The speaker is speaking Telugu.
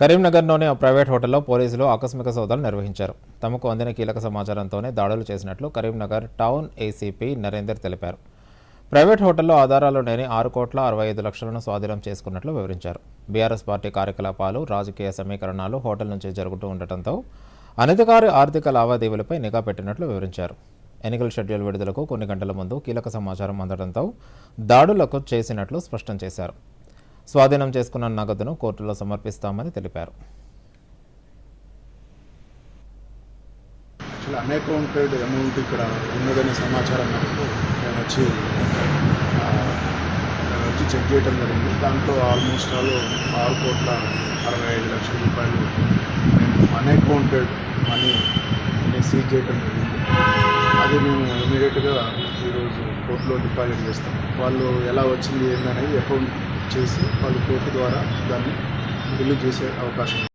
కరీంనగర్లోని ఓ ప్రైవేట్ హోటల్లో పోలీసులు ఆకస్మిక సోదాలు నిర్వహించారు. తమకు అందిన కీలక సమాచారంతోనే దాడులు చేసినట్లు కరీంనగర్ టౌన్ ఏసీపీ నరేందర్ తెలిపారు. ప్రైవేట్ హోటల్లో ఆధారాలు లేని ఆరు కోట్ల అరవై ఐదు లక్షలను స్వాధీనం చేసుకున్నట్లు వివరించారు. బీఆర్ఎస్ పార్టీ కార్యకలాపాలు రాజకీయ సమీకరణాలు హోటల్ నుంచి జరుగుతూ ఉండటంతో అనధికారి ఆర్థిక లావాదేవీలపై నిఘా పెట్టినట్లు వివరించారు. ఎన్నికల షెడ్యూల్ విడుదలకు కొన్ని గంటల ముందు కీలక సమాచారం అందడంతో దాడులకు చేసినట్లు స్పష్టం చేశారు. స్వాధీనం చేసుకున్న నగదును కోర్టులో సమర్పిస్తామని తెలిపారు. అన్అకౌంటెడ్ అమౌంట్ ఇక్కడ? ఉన్నదనే సమాచారం మేరకు నేను వచ్చి నేను వచ్చి చెక్ చేయడం జరిగింది. దాంట్లో ఆల్మోస్ట్ ఆల్ ఆరు కోట్ల అరవై ఐదు లక్షల రూపాయలు మేము అన్అకౌంటెడ్ మనీ సీజ్ చేయడం జరిగింది. అది మేము ఇమీడియట్గా ఈరోజు కోర్టులో డిపాజిట్ చేస్తాం. వాళ్ళు ఎలా వచ్చింది ఏందనేది అకౌంట్ చేసి వాళ్ళు కోర్టు ద్వారా దాన్ని బిల్లు చేసే అవకాశం